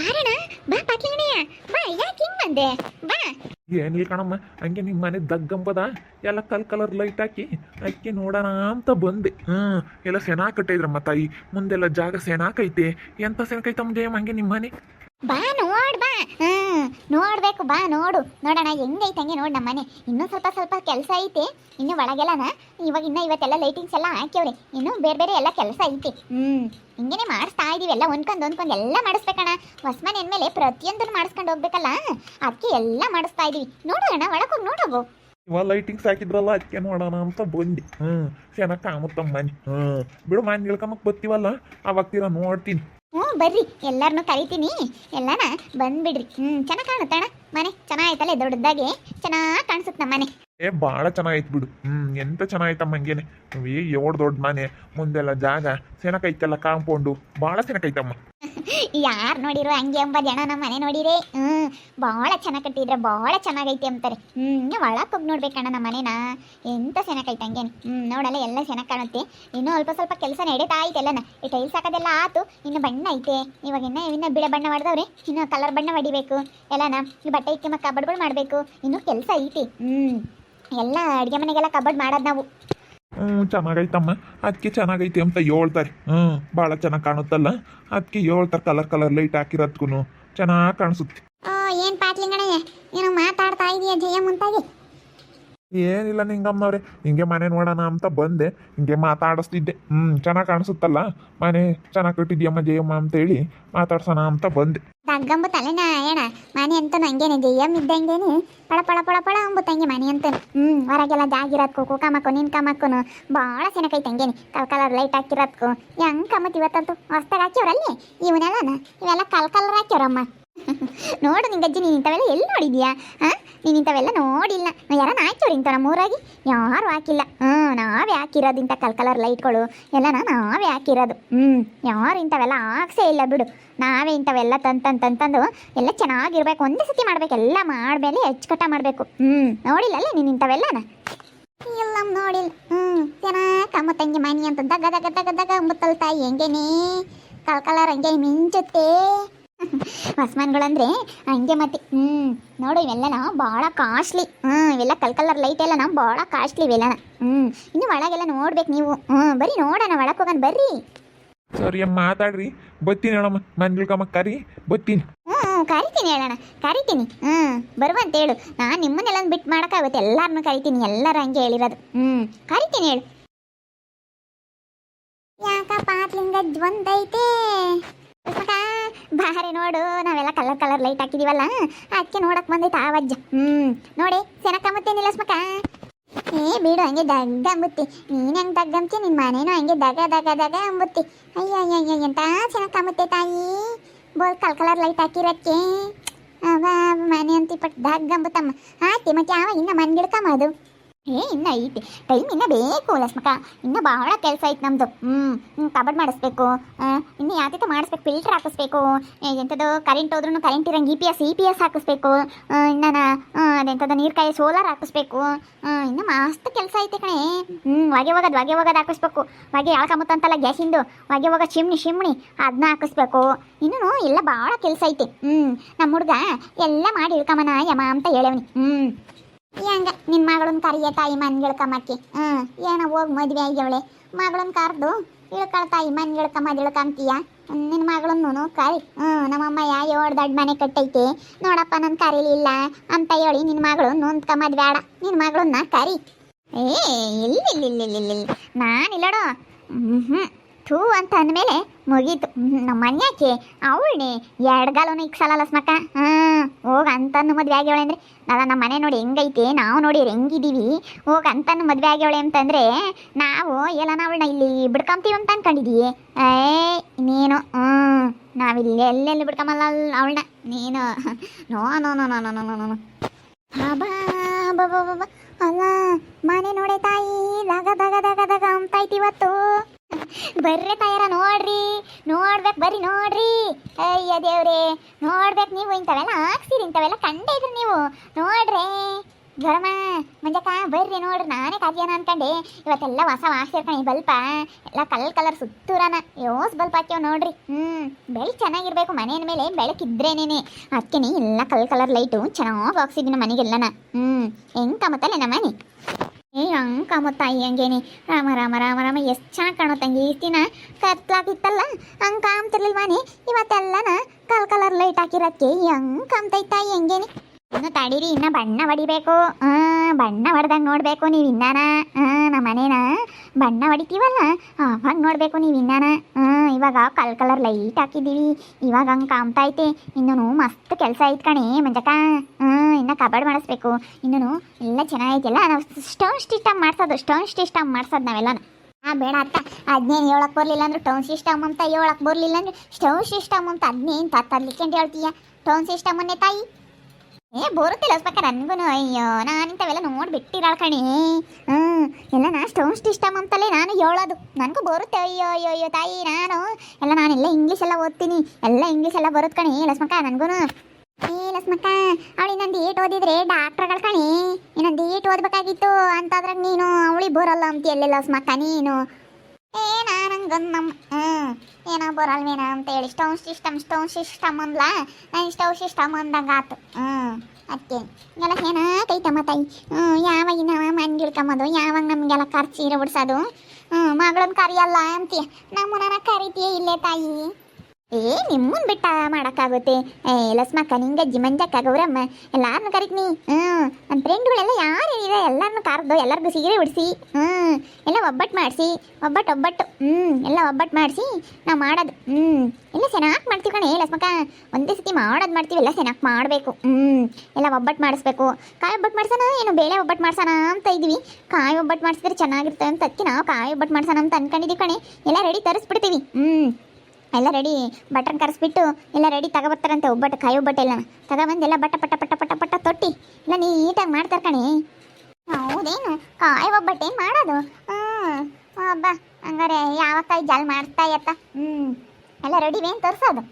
ಬಾರಣ ಬಾ ಪಾಟ್ಲಿಂಗಣಯ್ಯ ಬಾ, ಯಾಕೆ ಹಿಂಗ್ ಬಂದೆ? ಬಾ. ಏನಿಲ್ಲ ಕಣಮ್ಮ, ಹಂಗೆ ನಿಮ್ಮ ಮನೆ ದಗ್ಗಂಬದ, ಎಲ್ಲ ಕಲ್ ಕಲರ್ ಲೈಟ್ ಹಾಕಿ ಅಕ್ಕಿ ನೋಡೋಣ ಅಂತ ಬಂದೆ. ಹ್ಞೂ ಎಲ್ಲ ಸೆನಾ ಕಟ್ಟಿದ್ರಮ್ಮ ತಾಯಿ. ಮುಂದೆಲ್ಲ ಜಾಗ ಸೆನಾಕೈತೆ ಎಂತ ಸೆನಕೈತಮ್ಮ ಜಯಮ್ಮ, ಹಂಗೆ ನಿಮ್ಮ ಮನೆ? ಬಾ, ನೋಡ್ ಬಾ. ಹ್ಮ್, ನೋಡ್ಬೇಕು, ಬಾ, ನೋಡು. ನೋಡೋಣ, ಹೆಂಗೈತೆ ಹಂಗೆ ನೋಡ್ ನಮ್ಮ ಮನೆ ಇನ್ನೂ ಸ್ವಲ್ಪ ಸ್ವಲ್ಪ ಕೆಲಸ ಐತೆ. ಇನ್ನು ಒಳಗೆಲ್ಲನ ಇವಾಗ ಇನ್ನ ಇವತ್ತೆಲ್ಲ ಲೈಟಿಂಗ್ಸ್ ಎಲ್ಲ ಹಾಕ್ಯವ್ರೆ. ಇನ್ನು ಬೇರೆ ಬೇರೆ ಎಲ್ಲ ಕೆಲಸ ಐತೆ. ಹ್ಮ್, ಹಿಂಗೇನೆ ಮಾಡಿಸ್ತಾ ಇದೀವಿ ಎಲ್ಲ ಒಂದ್ಕೊಂಡು ಒಂದ್ಕೊಂಡು ಎಲ್ಲ ಮಾಡಿಸ್ಬೇಕಣ್ಣ ಹೊಸ ಮನೆ ಅಂದ್ಮೇಲೆ ಪ್ರತಿಯೊಂದನ್ನು ಮಾಡಿಸ್ಕೊಂಡು ಹೋಗ್ಬೇಕಲ್ಲ? ಅದಕ್ಕೆ ಎಲ್ಲ ಮಾಡಿಸ್ತಾ ಇದೀವಿ. ನೋಡೋಣ, ಒಳಗೋಗಿ ನೋಡೋಗು. ಇವಾಗ ಲೈಟಿಂಗ್ಸ್ ಹಾಕಿದ್ರಲ್ಲ ಅದಕ್ಕೆ ನೋಡೋಣ ಅಂತ ಬಂದು. ಹ್ಞೂ ಚೆನ್ನಾಗಿ ಕಾಮುತ್ತಮ್ಮ ಮನೆ. ಹ್ಞೂ ಬಿಡು ಮನೆ ಇಳ್ಕೊಂಬಕ್ ಬರ್ತೀವಲ್ಲ ಅವಾಗ್ತೀರ ನೋಡ್ತೀನಿ. ಬರ್ರಿ ಎಲ್ಲರನ್ನೂ ಕರಿತೀನಿ. ಎಲ್ಲಾನ ಬಂದ್ಬಿಡ್ರಿ. ಹ್ಞೂ ಚೆನ್ನಾಗಿ ಕಾಣುತ್ತಣ್ಣ. ಮನೆ ಚೆನ್ನಾಗೈತಲ್ಲ ದೊಡ್ಡದಾಗಿ. ಚೆನ್ನಾಗಿ ಕಾಣಿಸುತ್ತೆ ಮನೆ ಏ ಭಾಳ ಚೆನ್ನಾಗೈತೆ ಬಿಡು. ಹ್ಞೂ ಎಂತ ಚೆನ್ನಾಗೈತಮ್ಮ ಹಂಗೇನೆ. ಏ ಏಳು ದೊಡ್ಡ ಮನೆ. ಮುಂದೆಲ್ಲ ಜಾಗ ಸೆನಕೈತಲ್ಲ ಕಾಂಪೌಂಡು. ಭಾಳ ಸೆನಕೈತಮ್ಮ ಯಾರು ನೋಡಿರೋ ಹಂಗೆ ಎಂಬ ಜನ ನಮ್ಮ ಮನೆ ನೋಡಿರಿ? ಹ್ಞೂ ಭಾಳ ಚೆನ್ನಾಗಿ ಕಟ್ಟಿದ್ರೆ ಭಾಳ ಚೆನ್ನಾಗೈತಿ ಅಂತಾರೆ. ಹ್ಞೂ ಒಳಕ್ಕೆ ಹೋಗಿ ನೋಡ್ಬೇಕಣ್ಣ ನಮ್ಮ ಮನೇನ. ಎಂತ ಚೆನ್ನಾಗೈತೆ ಹಂಗೇನೆ? ಹ್ಞೂ ನೋಡಲ್ಲ ಎಲ್ಲ ಚೆನ್ನಾಗಿ ಕಾಣುತ್ತೆ. ಇನ್ನೂ ಅಲ್ಪ ಸ್ವಲ್ಪ ಕೆಲಸ ನಡೀತಾ ಐತೆಲ್ಲನ ಈ ಟೈಲ್ಸ್ ಹಾಕೋದೆಲ್ಲ ಆತು. ಇನ್ನು ಬಣ್ಣ ಐತೆ. ಇವಾಗ ಇನ್ನ ಇನ್ನು ಬಿಳೆ ಬಣ್ಣ ಹೊಡೆದವ್ರೆ. ಇನ್ನು ಕಲರ್ ಬಣ್ಣ ಹೊಡಿಬೇಕು. ಎಲ್ಲನ. ಈ ಬಟ್ಟೆ ಇಕ್ಕಿ ಮತ್ತೆ ಕಬಡ್ಗಳು ಮಾಡಬೇಕು. ಇನ್ನೂ ಕೆಲಸ ಐತಿ. ಹ್ಞೂ ಎಲ್ಲ ಅಡುಗೆ ಮನೆಗೆಲ್ಲ ಕಬಡ್ ಮಾಡೋದು ನಾವು. ಹ್ಞೂ ಚೆನ್ನಾಗೈತಮ್ಮ. ಅದಕ್ಕೆ ಚೆನ್ನಾಗೈತೆ ಅಂತ ಹೇಳ್ತಾರೆ. ಹ್ಞೂ ಭಾಳ ಚೆನ್ನಾಗಿ ಕಾಣುತ್ತಲ್ಲ? ಅದಕ್ಕೆ ಹೇಳ್ತಾರೆ ಕಲರ್ ಕಲರ್ ಲೈಟ್ ಹಾಕಿರೋದ್ಕು ಚೆನ್ನಾಗಿ ಕಾಣಿಸುತ್ತೆ. ಏನು ಪಾಟ್ಲಿಂಗಣ್ಣಯ್ಯ ಏನು ಮಾತಾಡ್ತಾ ಇದೆಯಾ ಜಯ ಮುಂತಾಗಿ? ಏನಿಲ್ಲ ನಿಂಗಮ್ಮವ್ರೆ, ಹಿಂಗೆ ಮನೆ ನೋಡೋಣ ಅಂತ ಬಂದೆ, ಹಿಂಗೆ ಮಾತಾಡಿಸ್ತಿದ್ದೆ. ಹ್ಮ್, ಚೆನ್ನಾಗಿ ಕಾಣಿಸುತ್ತಲ್ಲ? ಮನೆ ಚೆನ್ನಾಗಿ ಕಟ್ಟಿದ್ಯಮ್ಮ ಜಯಮ್ಮ ಅಂತೇಳಿ ಮಾತಾಡ್ಸೋಣ ಅಂತ ಬಂದೆ. ತಲೆನ ಅಯ್ಯಣ ಮನೆ ಅಂತ ಹಂಗೇನೆ ಜಯಮ್ ಇದ್ದಂಗೇನೆ. ಪಳ ಪಳ ಪಳ ಪಳ ಅಂಬುತ್ತಂಗೆ ಮನೆ ಅಂತ. ಹ್ಮ್, ಹೊರಗೆಲ್ಲ ಜಾಗಿರತ್ಕು ಕುಕಮಕ್ಕು ನಿನ್ ಕಮಕ್ಕುನು. ಭಾಳ ಸೆನಕೈತೆ ತಂಗೇನಿ ಕಲ್, ಕಲರ್ ಲೈಟ್ ಹಾಕಿರತ್ಕು ಹೆಂಗ್ ಕಮ್ಮತ್ ಇವತ್ತಂತೂ? ಹೊಸ್ತಾಗ ಹಾಕ್ಯವ್ರಲ್ಲಿ? ಇವನ್ನೆಲ್ಲನ? ಇವೆಲ್ಲ ಕಲ್, ಕಲರ್ ಹಾಕ್ಯವ್ರಮ್ಮ. ನೋಡು ನಿಂಗಜ್ಜಿ, ನೀನು ಇಂಥವೆಲ್ಲ ಎಲ್ಲಿ ನೋಡಿದ್ಯಾ? ಹಾಂ ನೀನು ಇಂಥವೆಲ್ಲ ನೋಡಿಲ್ಲ. ಯಾರನ್ನ ಹಾಕ್ಯವ್ರಿ ಇಂಥ ನಮ್ಮೂರಾಗಿ ಯಾರು ಹಾಕಿಲ್ಲ. ಹ್ಞೂ ನಾವೇ ಹಾಕಿರೋದು ಇಂಥ ಕಲ್ ಕಲರ್ ಲೈಟ್ಗಳು. ಎಲ್ಲನ ನಾವೇ ಹಾಕಿರೋದು. ಹ್ಞೂ ಯಾರು ಇಂಥವೆಲ್ಲ ಹಾಕ್ಸೇ ಇಲ್ಲ ಬಿಡು. ನಾವೇ ಇಂಥವೆಲ್ಲ ತಂತಂತಂತಂದು ತಂದು ತಂದು ತಂದು ಎಲ್ಲ ಚೆನ್ನಾಗಿರ್ಬೇಕು. ಒಂದೇ ಸತಿ ಮಾಡ್ಬೇಕು. ಎಲ್ಲ ಮಾಡ್ಮೇಲೆ ಹೆಚ್ಚುಕಟ್ಟ ಮಾಡಬೇಕು. ಹ್ಞೂ ನೋಡಿಲ್ಲಲ್ಲ ನೀನು ಇಂಥವೆಲ್ಲನ? ಇಲ್ಲ ನೋಡಿಲ್ಲ. ಹ್ಞೂ ಚೆನ್ನಾಗಿ ತಂಗಿ ಮನಿ ಅಂತ ದಗ ದಗ ದಗ ದಗ ಮುತ್ತಲ್ ತಾಯಿ ಹೆಂಗೇನೇ? ಕಲ್ ಕಲರ್ ಹಂಗೆ ಮಿಂಚುತ್ತೆ? ಹೊಸ್ಮಾನ್ಗಳಂದ್ರೆ ಹಂಗೆ ಮತ್ತೆ ಹ್ಞೂ ನೋಡು ಇವೆಲ್ಲನ ಭಾಳ ಕಾಸ್ಟ್ಲಿ. ಹ್ಞೂ ಇವೆಲ್ಲ ಕಲ್ ಕಲರ್ ಲೈಟ್ ಎಲ್ಲ ಭಾಳ ಕಾಸ್ಟ್ಲಿ ಇವೆಲ್ಲನ. ಹ್ಞೂ ಇನ್ನು ಒಳಗೆಲ್ಲ ನೋಡ್ಬೇಕು ನೀವು. ಹ್ಞೂ ಬರ್ರಿ ನೋಡೋಣ ಒಳಗೆ ಹೋಗನ್ ಬರ್ರಿ. ಸರಿ ಅಮ್ಮ ಮಾತಾಡ್ರಿ. ಬತ್ತೀನಿ ಹೇಳಮ್ಮ ಮನೆ ಇಳ್ಕೊಂಬಕ್ ಕರಿ ಬತ್ತೀನಿ ಹ್ಞೂ ಹ್ಞೂ ಕರಿತೀನಿ ಹೇಳೋಣ ಕರಿತೀನಿ. ಹ್ಞೂ ಬರುವಂತ ಹೇಳು. ನಾನು ನಿಮ್ಮನ್ನೆಲ್ಲ ಬಿಟ್ಟು ಮಾಡೋಕ್ಕಾಗುತ್ತೆ ಎಲ್ಲರನ್ನೂ ಕರಿತೀನಿ ಎಲ್ಲರೂ ಹಂಗೆ ಹೇಳಿರೋದು. ಹ್ಞೂ ಕರಿತೀನಿ ಹೇಳು. ಯಾಕಪ್ಪ ಆತ್ಲಿಂಗ ಒಂದೈತೆ? ಪುಷ್ಪಕ, ಬಾರೆ ನೋಡು, ನಾವೆಲ್ಲ ಕಲರ್ ಕಲರ್ ಲೈಟ್ ಹಾಕಿದೀವಲ್ಲ? ಅದಕ್ಕೆ ನೋಡಕ್ ಬಂದೈತೆ ಆವಜ್ಜ ಹ್ಞೂ ನೋಡಿ ಸೆನಕಂಬತ್ತೇನಿಲ್ಲ ಸ್ಮಕ ಏ, ಬಿಡು, ಹಂಗೆ ದಗ್ಗ ಅಂಬುತ್ತಿ ನೀನು ಹೆಂಗೆ ದಗ್ಗ ಅಂಬ್ತಿ ನಿನ್ನ ಮನೇನು ಹಂಗೆ ದಗ ದಗ ದಗ ಅಂಬುತ್ತಿ ಅಯ್ಯ ಅಯ್ಯ ಅಯ್ಯ ಎಂತ ಸೆನಕಂಬುತ್ತೆ ತಾಯಿ? ಬೋಲ್ ಕಲ್ ಕಲರ್ ಲೈಟ್ ಹಾಕಿರಕ್ಕೆ. ಅವ ಮನೆ ಅಂತ ಪಟ್ ದಗ್ಗ ಅಂಬುತ್ತಮ್ಮ ಆಯ್ತಿ, ಮತ್ತೆ ಅವ ಇನ್ನ ಮನ್ ಗಿಡ್ಕಮ್ಮ ಅದು ಏ, ಇನ್ನ ಐತಿ. ಟೈಮ್ ಇನ್ನ ಬೇಕು ಲಸ್ಮಕ ಇನ್ನ ಬಹಳ ಕೆಲಸ ಐತೆ ನಮ್ದು. ಹ್ಞೂ ಕಬಡ್ ಮಾಡಿಸ್ಬೇಕು. ಇನ್ನು ಯಾವ್ದು ಮಾಡಿಸ್ಬೇಕು? ಫಿಲ್ಟರ್ ಹಾಕಿಸ್ಬೇಕು. ಎಂಥದ್ದು ಕರೆಂಟ್ ಹೋದ್ರೂ current ಇರಂಗೆ E P S E P S ಹಾಕಿಸ್ಬೇಕು. ಇನ್ನ ಅದೆಂಥದ್ದು ನೀರು ಕಾಯಿ ಸೋಲಾರ್ ಹಾಕಿಸ್ಬೇಕು. ಇನ್ನು ಮಸ್ತ್ ಕೆಲಸ ಐತೆ ಕಣೆ. ಹ್ಞೂ ಹೊಗೆ ಹೋಗೋದು ಹೊಗೆ ಹೋಗೋದು ಹಾಕಿಸ್ಬೇಕು. ಹೊಗೆ ಯಾಳ್ಕೊಂಬತ್ತಂತಲ್ಲ ಗ್ಯಾಸಿಂದು ಹೊಗೆ ಹೋಗೋ ಚಿಮ್ನಿ, ಶಿಮ್ನಿ ಅದನ್ನ ಹಾಕಿಸ್ಬೇಕು. ಇನ್ನೂ ಎಲ್ಲ ಭಾಳ ಕೆಲಸ ಐತೆ. ಹ್ಞೂ ನಮ್ಮ ಹುಡುಗ ಎಲ್ಲ ಮಾಡಿ ಇಳ್ಕಮನ ಯಮ ಅಂತ ಹೇಳವ್ನಿ. ಹ್ಞೂ ಹಂಗ ನಿನ್ನ ಕರಿಯ ತಾಯಿ ಮನ್ಗೆ ಇಳ್ಕಮ್ಮಕ್ಕೆ ಹ್ಞೂ ಏನೋ ಹೋಗಿ ಮದುವೆ ಆಗ್ಯವಳೆ. ಮಗಳನ್ ಕರೆದು ಇಳ್ಕಳ್ ತಾಯಿ ಮನ್ಗೆ ಇಳ್ಕಮ್ಮದು ಇಳ್ಕಂತೀಯ ನಿನ್ನ ಮಗಳನ್ನೂ ಕರಿ. ಹ್ಞೂ ನಮ್ಮಮ್ಮ ಯಾ ಏಳು ದೊಡ್ಡ ಮನೆ ಕಟ್ಟೈತೆ. ನೋಡಪ್ಪ ನನ್ನ ಕರೀಲಿಲ್ಲ ಅಂತ ಹೇಳಿ ನಿನ್ನ ಮಗಳು ನೊಂದ್ಕಮ್ಮದು ಬೇಡ ನಿನ್ನ ಮಗಳನ್ನ ಕರಿ. ಏ ಇಲ್ಲ ಇಲ್ಲ ಇಲ್ಲ ಇಲ್ಲ ಇಲ್ಲ ನಾನಿಲ್ಲಡೋ ಥೂ ಅಂತ ಅಂದಮೇಲೆ ಮುಗೀತು. ನಮ್ಮ ಮನ್ಯಾಕೆ ಅವಳನ್ನೇ ಎಡ್ಗಾಲೂ ಇಕ್ಸಲ್ಲ ಸ್ಮಕ್ಕ ಹ್ಞೂ ಹೋಗ ಅಂತಂದು ಮದುವೆ ಆಗ್ಯವಳೆ ಅಂದರೆ? ಅಲ್ಲ ನಮ್ಮ ಮನೆ ನೋಡಿ ಹೆಂಗೈತೆ? ನಾವು ನೋಡಿ ಹೆಂಗಿದ್ದೀವಿ ಹೋಗ ಅಂತಂದು ಮದುವೆ ಆಗ್ಯವಳೆ ಅಂತಂದರೆ ನಾವು ಎಲ್ಲನ ಅವಳನ್ನ ಇಲ್ಲಿ ಬಿಡ್ಕೊಂತೀವಿ ಅಂತ ಅಂದ್ಕೊಂಡಿದ್ದೀವಿ ಏ ನೀನು ಹ್ಞೂ ನಾವಿಲ್ಲಿ ಎಲ್ಲೆಲ್ಲಿ ಬಿಡ್ಕೊಂಬಲ್ಲ ಅವಳನ್ನ ನೀನು? No no no no no no no no. ಬಾ ಬಾ ಬಾ ಬಾ. ಅಲ್ಲ, ಮನೆ ನೋಡೆ ತಾಯಿ ದಗ ದಗ ದಗ ದಗ ಅಂತೈತಿ ಇವತ್ತು. ಬರ್ರಿ ತಾಯರ, ನೋಡ್ರಿ, ನೋಡ್ಬೇಕು ಬರ್ರಿ ನೋಡ್ರಿ. ಅಯ್ಯ ದೇವ್ರೆ, ನೋಡ್ಬೇಕು ನೀವು ಇಂಥವೆಲ್ಲ ಹಾಕ್ಸಿರಿ, ಇಂಥವೆಲ್ಲ ಕಂಡೇ ಇದ್ರಿ ನೀವು. ನೋಡ್ರಿ. ಗರಮ ಮಂಜಕ್ಕ, ಬರ್ರಿ ನೋಡ್ರಿ, ನಾನೇ ಕಾದ್ಯಾನ ಅನ್ಕಂಡೆ. ಇವತ್ತೆಲ್ಲ ಹೊಸ ವಾಸ ಇರ್ತಾನೆ ಬಲ್ಪ. ಎಲ್ಲ ಕಲರ್ ಕಲರ್ ಸುತ್ತೂರನ. ಯೋಸ್ ಬಲ್ಪ್ ಹಾಕ್ಯವ್ ನೋಡ್ರಿ. ಹ್ಮ್ ಬೆಳಕು ಚೆನ್ನಾಗಿರ್ಬೇಕು ಮನೆಯ ಮೇಲೆ ಬೆಳಕಿದ್ರೇನೇನೆ ಅದಕ್ಕೆ ಎಲ್ಲ ಕಲರ್ ಕಲರ್ ಲೈಟು, ಚೆನ್ನಾಗಿ ಹಾಕ್ಸಿದ್ದೀನಿ ಮನೆಗೆಲ್ಲನ. ಹ್ಮ್, ಹೆಂಗ್ ಕಾಮತ್ತಲ್ಲ ನಮ್ಮ ಮನೆ? ಏ, ಹಂಗ್ ಕಾಮತ್ತ ಹಂಗೇನೆ. ರಾಮ ರಾಮ ರಾಮ ರಾಮ, ಎಷ್ಟು ಚೆನ್ನಾಗಿ ಕಾಣುತ್ತಂಗೆ ಈ ದಿನ. ಕತ್ಲಾಗಿತ್ತಲ್ಲ, ಹಂಗ್ ಕಾಮ್ತಿರ್ಲಿಲ್ವಾನೆ ಇವತ್ತೆಲ್ಲನ ಕಲ್ ಕಲರ್ ಲೈಟ್ ಹಾಕಿರೋದಕ್ಕೆ ಹೆಂಗ್ ಕಾಮ್ತೈತಾ ಹೆಂಗೇನೆ. ಇನ್ನು ತಡೀರಿ, ಇನ್ನ ಬಣ್ಣ ಹೊಡಿಬೇಕು. ಬಣ್ಣ ಹೊಡೆದಂಗೆ ನೋಡ್ಬೇಕು ನೀವು ಇನ್ನಾನ. ನಮ್ಮ ಮನೇನ ಬಣ್ಣ ಹೊಡಿತೀವಲ್ಲ ಅವಾಗ ನೋಡ್ಬೇಕು ನೀವು ಇನ್ನಾನ. ಇವಾಗ ಕಲ್ ಕಲರ್ ಲೈಟ್ ಹಾಕಿದ್ದೀವಿ, ಇವಾಗ ಹಂಗೆ ಕಾಮ್ತೈತೆ ಇನ್ನೂ ಮಸ್ತ್ ಕೆಲಸ ಐತ್ ಕಣೆ ಮಂಜಕ್ಕ. ಇನ್ನ ಕಬಾಡ್ ಮಾಡಿಸ್ಬೇಕು. ಇನ್ನೂ ಎಲ್ಲ ಚೆನ್ನಾಗೈತಿಲ್ಲ ನಾವು ಸ್ಟೋನ್ ಸಿಸ್ಟಮ್ ಮಾಡ್ಸೋದು, ಸ್ಟೋನ್ ಸಿಸ್ಟಮ್ ಮಾಡ್ಸೋದು ನಾವೆಲ್ಲ ಆ, ಬೇಡ ಅತ್ತ. ಅದ್ನೇನು ಹೇಳಕ್ ಬರಲಿಲ್ಲ ಅಂದ್ರೆ ಟೌನ್ ಸಿಸ್ಟಮ್ ಅಂತ ಹೇಳಕ್ ಬರಲಿಲ್ಲ ಅಂದ್ರೆ, ಸ್ಟೌನ್ ಸಿಸ್ಟಮ್ ಅಂತ ಅದ್ನೇನು ತತ್ತರ್ಲಿಕ್ಕೆ ಅಂತ ಹೇಳ್ತೀಯ? ಟೌನ್ ಸಿಸ್ಟಮ್ ಅನ್ನೇ ತಾಯಿ. ಏ ಬರುತ್ತಿಲ್ಲ ಸ್ವಲ್ಪ ನನ್ಗೂ ಅಯ್ಯೋ, ನಾನು ಇಂಥವೆಲ್ಲ ನೋಡ್ಬಿಟ್ಟಿರಾಳ್ ಕಣಿ. ಹ್ಞೂ ಎಲ್ಲ ನಾ ಸ್ಟೋನ್ ಇಷ್ಟ ಅಂತಲೇ ನಾನು ಹೇಳೋದು. ನನಗೂ ಬರುತ್ತೆ ಅಯ್ಯೋ ಅಯ್ಯೋ ಅಯ್ಯೋ, ತಾಯಿ, ನಾನು. ಎಲ್ಲ ನಾನೆಲ್ಲ ಇಂಗ್ಲೀಷ್ ಎಲ್ಲ ಓದ್ತೀನಿ. ಎಲ್ಲ ಇಂಗ್ಲೀಷ್ ಎಲ್ಲ ಬರುತ್ತೆ ಕಣಿ, ಲಸ್ಮಕ್ಕ ನನಗೂ ಏ, ಲಸ್ಮಕ್ಕ, ಅವಳು ಇನ್ನೊಂದು ಏಟ್ ಓದಿದ್ರೆ ಡಾಕ್ಟ್ರಗಳು ಕಣಿ. ಇನ್ನೊಂದು ಏಟ್ ಓದ್ಬೇಕಾಗಿತ್ತು. ಅಂತಂದ್ರೆ ನೀನು ಅವಳಿ ಬರಲ್ಲ ಅಂತ ಎಲ್ಲ ಲಸ್ಮಕ್ಕ, ನೀನು. ಏ ನಾನಂಗ ನಮ್ಮ ಹ್ಞೂ ಏನೋ ಬರಲ್ವೇನ ಅಂತ ಹೇಳಿ ಸ್ಟೌನ್ ಸಿಸ್ಟಮ್ ಸ್ಟೌನ್ ಸಿಸ್ಟಮ್ ಅಂದ್ಲ? ನಾನು ಸ್ಟೌನ್ ಸಿಸ್ಟಮ್ ಅಂದಂಗೆ ಆತು. ಹ್ಞೂ ಅದಕ್ಕೆ ಎಲ್ಲ ಏನಾಕೈತಮ್ಮ ತಾಯಿ? ಹ್ಞೂ ಯಾವಾಗ ನಾವು ಮನೆ ಯಾವಾಗ ನಮಗೆಲ್ಲ ಖರ್ಚು ಇರೋ ಬಿಡ್ಸೋದು ಹ್ಞೂ ಮಗಳನ್ನ ಕರಿಯಲ್ಲ ಅಂತೀಯ. ನಮ್ಮನ್ನ ಕರಿತೀಯ ಇಲ್ಲೇ ತಾಯಿ? ಏ, ನಿಮ್ಮನ್ ಬಿಟ್ಟ ಮಾಡಕ್ಕಾಗುತ್ತೆ. ಏ, ಲಸ್ಮಕ್ಕ, ನಿಂಗೆ ಅಜ್ಜಿ, ಮಂಜಕ್ಕ, ಗೌರಮ್ಮ ಎಲ್ಲಾರನ್ನು ಕರಿತೀನಿ ಹ್ಞೂ ನನ್ನ ಫ್ರೆಂಡ್ಗಳೆಲ್ಲ ಯಾರು ಏನಿದೆ ಎಲ್ಲರನ್ನು ಕರೆದು, ಎಲ್ಲರಿಗೂ ಸೀರೆ ಉಡಿಸಿ, ಹ್ಞೂ, ಎಲ್ಲ ಒಬ್ಬಟ್ಟು ಮಾಡಿಸಿ ಒಬ್ಬಟ್ಟು ಒಬ್ಬಟ್ಟು, ಹ್ಞೂ, ಎಲ್ಲ ಒಬ್ಬಟ್ಟು ಮಾಡಿಸಿ, ನಾವು ಮಾಡೋದು, ಹ್ಞೂ. ಎಲ್ಲ ಚೆನ್ನಾಗಿ ಮಾಡ್ತೀವಿ ಕಣೆ, ಲಸ್ಮಕ್ಕ. ಒಂದೇ ಸತಿ ಮಾಡೋದು ಮಾಡ್ತೀವಿ, ಎಲ್ಲ ಚೆನ್ನಾಗಿ ಮಾಡಬೇಕು, ಹ್ಞೂ. ಎಲ್ಲ ಒಬ್ಬಟ್ಟು ಮಾಡಿಸ್ಬೇಕು. ಕಾಯಿ ಒಬ್ಬಟ್ಟು ಮಾಡ್ಸೋಣ, ಏನು ಬೇಳೆ ಒಬ್ಬಟ್ಟು ಮಾಡ್ಸೋಣ ಅಂತ ಇದ್ವಿ ಕಾಯಿ ಒಬ್ಬಟ್ಟು ಮಾಡಿಸಿದ್ರೆ ಚೆನ್ನಾಗಿರ್ತವೆ ಅಂತ ಅದಕ್ಕೆ ನಾವು ಕಾಯಿ ಒಬ್ಬಟ್ಟು ಮಾಡ್ಸೋಣ ಅಂತ ಅನ್ಕೊಂಡಿದ್ದೀವಿ ಕಣೆ. ಎಲ್ಲ ರೆಡಿ ತರಿಸ್ಬಿಡ್ತೀವಿ, ಹ್ಞೂ. ಎಲ್ಲ ರೆಡಿ ಬಟನ್ ಕರೆಸ್ಬಿಟ್ಟು ಎಲ್ಲ ರೆಡಿ ತಗೊಬರ್ತಾರಂತೆ, ಒಬ್ಬಟ್ಟು ಕಾಯಿ, ಒಬ್ಬಟ್ಟು ಎಲ್ಲ ತಗೊಬಂದು ಎಲ್ಲ ಬಟ್ಟ ಪಟ್ಟ ಪಟ್ಟ ಪಟ್ಟ ಪಟ್ಟ ತೊಟ್ಟಿ. ಎಲ್ಲ ನೀಟಾಗಿ ಮಾಡ್ತಾರೆ ಕಣಿ. ಹೌದೇನು? ಕಾಯಿ, ಒಬ್ಬಟ್ಟು ಏನು ಮಾಡೋದು? ಹ್ಞೂ ಹಬ್ಬ ಹಂಗಾರೆ ಯಾವ ಕಾಯಿ ಜಾಲ್ ಮಾಡ್ತಾ ಇತ್ತ ಹ್ಞೂ ಎಲ್ಲ ರೆಡಿ ಏನು ತೋರಿಸೋದು.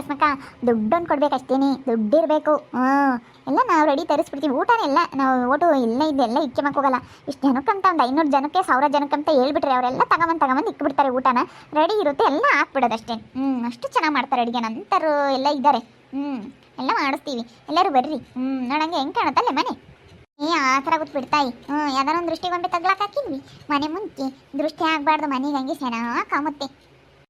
ಹ್ಞೂ ಇವಾಗೆಲ್ಲ ರೆಡಿ ಸಿಗ್ತಲ್ಲ ಸ್ಮಕ್ಕ ದುಡ್ಡೊಂದು ಕೊಡ್ಬೇಕಷ್ಟೇನಿ ದುಡ್ಡು ಇರಬೇಕು. ಹ್ಞೂ. ಎಲ್ಲ ನಾವು ರೆಡಿ ತರಿಸ್ಬಿಡ್ತೀವಿ. ಊಟನೇ ಊಟನೆಲ್ಲ ನಾವು ಊಟ ಇಲ್ಲ ಇದೆಲ್ಲ ಇಕ್ಕೆಮಕ್ಕೆ ಹೋಗಲ್ಲ. ಇಷ್ಟು ಅಂತ ಒಂದು ಐನೂರು ಜನಕ್ಕೆ ಸಾವಿರ ಜನಕ್ಕೆ ಅಂತ ಹೇಳ್ಬಿಟ್ರೆ ಅವರೆಲ್ಲ ತಗೊಂಬಂದು ತಗೊಂಬಂದು ಇಕ್ಬಿಡ್ತಾರೆ ಊಟನ. ರೆಡಿ ಇರುತ್ತೆ, ಎಲ್ಲ ಹಾಕ್ಬಿಡೋದಷ್ಟೇ ಹ್ಞೂ. ಅಷ್ಟು ಚೆನ್ನಾಗಿ ಮಾಡ್ತಾರೆ ಅಡುಗೆ ನಂತರು ಎಲ್ಲ ಇದ್ದಾರೆ. ಹ್ಞೂ. ಎಲ್ಲ ಮಾಡಿಸ್ತೀವಿ. ಎಲ್ಲರೂ ಬರ್ರಿ. ಹ್ಞೂ. ನೋಡಂಗೆ ಹೆಂಗೆ ಕಾಣುತ್ತಲ್ಲೇ ಮನೆ? ಏ, ಆ ಥರ ಗೊತ್ಬಿಡ್ತಾಯಿ ಹ್ಞೂ. ಯಾವ್ದಾರ ಒಂದು ದೃಷ್ಟಿಗೊಂಬೆ ತಗ್ಲಾಕ್ ಹಾಕಿದ್ವಿ. ಮನೆ ಮುಂಚೆ. ದೃಷ್ಟಿ ಆಗಬಾರ್ದು ಮನೆಗೆ, ಹಂಗೆ ಚೆನ್ನಾಗಿ ಕಾಮುತ್ತೆ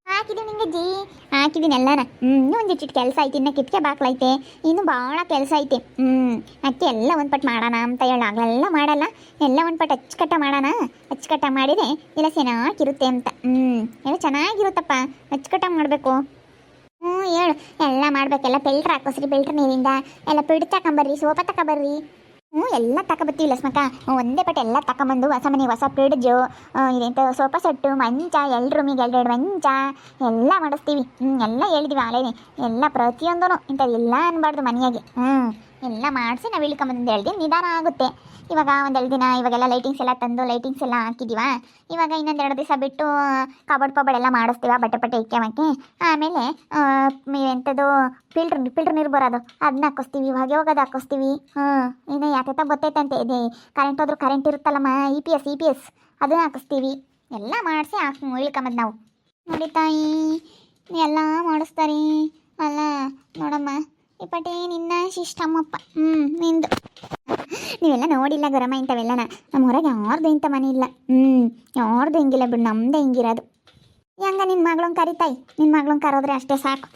ಹಾಕಿದೀವಿ ನಿಂಗೆ ಜಿ. ಹಾಕಿದ್ದೀನಿ ಎಲ್ಲಾರ. ಹ್ಞೂ ಇನ್ನೂ ಒಂದು ಇಟ್ಟಿಟ್ಟು ಕೆಲಸ ಐತಿ, ಇನ್ನು ಕಿಟ್ಕೆ ಬಾಕ್ಲೈತೆ ಇನ್ನು ಭಾಳ ಕೆಲಸ ಐತೆ. ಹ್ಞೂ ಅಕ್ಕಿ ಎಲ್ಲ ಒಂದು ಪಟ್ಟು ಮಾಡೋಣ ಅಂತ ಹೇಳಿ. ಮಾಡಲ್ಲ. ಎಲ್ಲ ಒಂದು ಪಟ್ಟು ಅಚ್ಚುಕಟ್ಟ ಮಾಡೋಣ. ಅಚ್ಚುಕಟ್ಟ ಮಾಡಿದರೆ ಎಲ್ಲ ಚೆನ್ನಾಗಿರುತ್ತೆ ಅಂತ. ಹ್ಞೂ ಎಲ್ಲ ಚೆನ್ನಾಗಿರುತ್ತಪ್ಪ. ಅಚ್ಚುಕಟ್ಟ ಮಾಡಬೇಕು. ಹ್ಞೂ ಹೇಳು. ಎಲ್ಲ ಮಾಡಬೇಕೆಲ್ಲ ಫಿಲ್ಟ್ರ್ ಹಾಕೋಸ್ರಿ ಫಿಲ್ಟ್ರ್ ನೀರಿಂದ. ಎಲ್ಲ ಪಿಡ್ ತಗೊಂಬರ್ರಿ ಸೋಪ ತಗೊಂಬರ್ರಿ ಹ್ಞೂ, ಎಲ್ಲ ತಗೊಬತ್ತೀವಿ ಲಸ್ಮಕ್ಕ ಒಂದೇ ಪಟ್ಟು ಎಲ್ಲ ತಗೊಂಬಂದು ಹೊಸ ಮನೆ, ಹೊಸ ಫ್ರಿಡ್ಜು ಇದೆಂತ ಸೋಫಾ ಸೆಟ್ಟು, ಮಂಚ ಎರಡು ರೂಮಿಗೆ ಎರಡೆರಡು ಮಂಚ, ಎಲ್ಲ ಮಾಡಿಸ್ತೀವಿ. ಹ್ಞೂ, ಎಲ್ಲ ಹೇಳಿದ್ವಿ ಆಲೇನೆ. ಎಲ್ಲ ಪ್ರತಿಯೊಂದೂ ಇಂಥದ್ದೆಲ್ಲ ಅನ್ಬಾರ್ದು ಮನೆಯಾಗೆ. ಹ್ಞೂ. ಎಲ್ಲ ಮಾಡಿಸಿ ನಾವು ಇಳ್ಕೊಂಬಂದು ಹೇಳ್ತೀವಿ ನಿಧಾನ ಆಗುತ್ತೆ. ಇವಾಗ ಒಂದೆರಡು ದಿನ ಇವಾಗೆಲ್ಲ ಲೈಟಿಂಗ್ಸ್ ಎಲ್ಲ ತಂದು ಲೈಟಿಂಗ್ಸ್ ಎಲ್ಲ ಹಾಕಿದೀವ. ಇವಾಗ ಇನ್ನೊಂದೆರಡು ದಿವಸ ಬಿಟ್ಟು ಕಬಡ್ ಪಬಡ್ ಎಲ್ಲ ಮಾಡಿಸ್ತೀವ, ಬಟ್ಟೆ ಪಟ್ಟೆ ಇಕ್ಕೆಮಕ್ಕೆ ಆಮೇಲೆ ಎಂಥದ್ದು ಫಿಲ್ಟ್ರ್ ಫಿಲ್ಟ್ರ್ ನೀರು ಬರೋದು. ಅದನ್ನ ಹಾಕಿಸ್ತೀವಿ ಇವಾಗ ಹೋಗೋದು ಹಾಕಿಸ್ತೀವಿ ಹಾಂ, ಇನ್ನು ಯಾಕೆ ಗೊತ್ತೈತಂತೆ ಇದೆ ಕರೆಂಟ್ ಹೋದ್ರೂ current ಇರುತ್ತಲ್ಲಮ್ಮ E P S E P S ಅದನ್ನ ಹಾಕಿಸ್ತೀವಿ ಎಲ್ಲ ಮಾಡಿಸಿ ಹಾಕಿ ಇಳ್ಕೊಂಬದು ನಾವು. ನೋಡಿ ತಾಯಿ, ಎಲ್ಲ ಮಾಡಿಸ್ತಾರೆ. ಅಲ್ಲ, ನೋಡಮ್ಮ. ಈ ಪಟೇ ನಿನ್ನ ಶಿಷ್ಟಮ್ಮಪ್ಪ. ಹ್ಞೂ ನಿಂದು. ನೀವೆಲ್ಲ ನೋಡಿಲ್ಲ ಗರಮ ಇಂಥವೆಲ್ಲನ? ನಮ್ಮ ಹೊರಗೆ ಯಾರ್ದು ಇಂಥ ಮನೆ ಇಲ್ಲ. ಹ್ಞೂ ಯಾರ್ದು ಹಿಂಗಿಲ್ಲ ಬಿಡು, ನಮ್ದೇ ಹಿಂಗಿರೋದು. ಹೆಂಗ ನಿನ್ನ ಮಗಳನ್ನ ಕರಿತಾಯಿ? ನಿನ್ನ ಮಗಳನ್ನ ಕರೋದ್ರೆ ಅಷ್ಟೇ ಸಾಕು.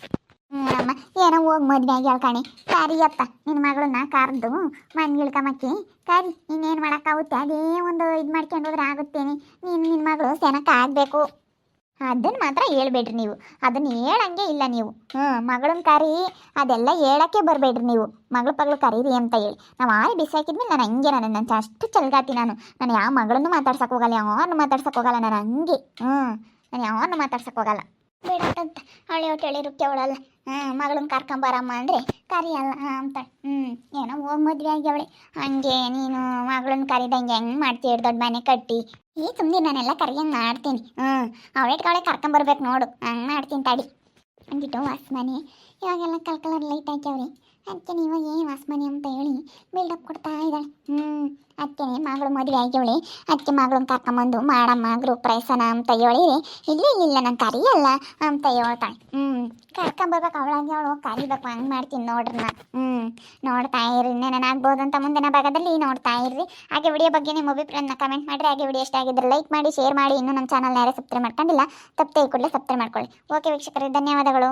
ಅಮ್ಮ, ಏನೋ ಹೋಗಿ ಮದುವೆ ಆಗಿ ಹೇಳ್ಕಾಣಿ ಕರಿಯಪ್ಪ ನಿನ್ನ ಮಗಳನ್ನ ಕರೆದು ಮನೆ ಇಳ್ಕೊಂಬಕ್ಕಿ ಕರಿ, ಇನ್ನೇನು ಮಾಡೋಕ್ಕಾಗುತ್ತೆ? ಅದೇ ಒಂದು ಇದು ಮಾಡ್ಕೊಂಡು ಹೋದ್ರೆ ಆಗುತ್ತೇನೆ. ನೀನು ನಿನ್ನ ಮಗಳು ಸೆನಕ್ಕೆ ಆಗಬೇಕು ಅದನ್ನು ಮಾತ್ರ ಹೇಳ್ಬೇಡ್ರಿ ನೀವು. ಅದನ್ನು ಹೇಳಂಗೆ ಇಲ್ಲ ನೀವು. ಹ್ಞೂ ಮಗಳನ್ನ ಕರಿ, ಅದೆಲ್ಲ ಹೇಳೋಕ್ಕೆ ಬರಬೇಡ್ರಿ ನೀವು. ಮಗಳು ಪಗಳು ಕರೀರಿ ಅಂತ ಹೇಳಿ. ನಾವು ಆರಿ ಬಿಸಾಕಿದ್ಮೇಲೆ ನಾನು ಹಂಗೆ ನಾನು ನನ್ನ ಅಷ್ಟು ಚಲ್ಗಾತಿ ನಾನು. ನಾನು ಯಾವ ಮಗಳನ್ನು ಮಾತಾಡ್ಸಕ್ಕೆ ಹೋಗಲ್ಲ ಅವನು ಮಾತಾಡ್ಸಕ್ಕೆ ಹೋಗಲ್ಲ ನಾನು ಹಂಗೆ. ಹ್ಞೂ ನಾನು ಯಾರನ್ನು ಮಾತಾಡ್ಸಕ್ಕೆ ಹೋಗಲ್ಲ. ಬೇಡಂತ ಅಂತ ಒಟ್ಟು ಹೇಳಿ ರುಕ್ಕೆ ಅವಳಲ್ಲ ಹಾಂ ಮಗಳನ್ನ ಕರ್ಕೊಂಬರಮ್ಮ ಅಂದರೆ ಕರಿಯಲ್ಲ ಅಂತ. ಹ್ಞೂ ಏನೋ ಹೋಗಿ ಮದುವೆ ಅವಳೆ ಹಂಗೆ ನೀನು ಮಗಳನ್ನ ಕರಿದಂಗೆ ಹೆಂಗೆ ಮಾಡ್ತೀವಿ ದೊಡ್ಡ ಮನೆ ಕಟ್ಟಿ. ಈ ಸುಮ್ಮನೆ ನಾನೆಲ್ಲ ಕರಿಯಂಗೆ ಮಾಡ್ತೀನಿ. ಹ್ಞೂ ಅವಳೆ ಅವಳೆ ಕರ್ಕೊಂಬರ್ಬೇಕು ನೋಡು. ಹಂಗೆ ಮಾಡ್ತೀನಿ ತಡಿ. ಅಂದಿಟ್ಟು ವಾಸ್ಮನೆ ಇವಾಗೆಲ್ಲ ಕಲ್ ಕಲರ್ ಲೈಟ್ ಹಾಕ್ಯಾವ್ರಿ. ಅದಕ್ಕೆ ಇವಾಗ ಏನು ವಾಸ್ಮನಿ ಅಂತ ಹೇಳಿ ಬಿಲ್ಡಪ್ ಕೊಡ್ತಾ ಇದ್ದಾಳೆ ಹ್ಞೂ ಅದಕ್ಕೆ ಮಗಳು ಮದುವೆ ಆಗ್ಯವಳೆ. ಅದಕ್ಕೆ ಮಗಳನ್ನ ಕರ್ಕೊಂಬಂದು ಮಾಡಮ್ಮ ಗ್ರೂಪ್ ಪ್ರೈಸನ ಅಂತ ಹೇಳಿ, ಇಲ್ಲ ಇಲ್ಲ ನಾನು ಕರಿಯಲ್ಲ ಅಂತ ಹೇಳ್ತಾಳೆ. ಹ್ಞೂ ಕರ್ಕೊಂಬರ್ಬೇಕು, ಅವಳಾಗಿ ಅವಳು ಕರಿಬೇಕು, ಹಂಗೆ ಮಾಡ್ತೀನಿ ನೋಡ್ರಿ ನಾ. ಹ್ಞೂ ನೋಡ್ತಾ ಇರಿ ಇನ್ನೇನು ಆಗ್ಬೋದು ಅಂತ ಮುಂದಿನ ಭಾಗದಲ್ಲಿ ನೋಡ್ತಾ ಇರ್ರಿ. ಹಾಗೆ ವಿಡಿಯೋ ಬಗ್ಗೆ ನಿಮ್ಮ ಅಭಿಪ್ರಾಯನ ಕಮೆಂಟ್ ಮಾಡಿರಿ. ಹಾಗೆ ವಿಡಿಯೋ ಇಷ್ಟ ಆಗಿದ್ರೆ ಲೈಕ್ ಮಾಡಿ ಶೇರ್ ಮಾಡಿ. ಇನ್ನೂ ನಮ್ಮ ಚಾನಲ್ ಯಾರೇ ಸಬ್ಸ್ಕ್ರೈಬ್ ಮಾಡ್ಕೊಂಡಿಲ್ಲ, ತಪ್ಪದೆ ಕೂಡಲೇ ಸಬ್ಸ್ಕ್ರೈಬ್ ಮಾಡ್ಕೊಳ್ಳಿ. ಓಕೆ ವೀಕ್ಷಕರೇ, ಧನ್ಯವಾದಗಳು.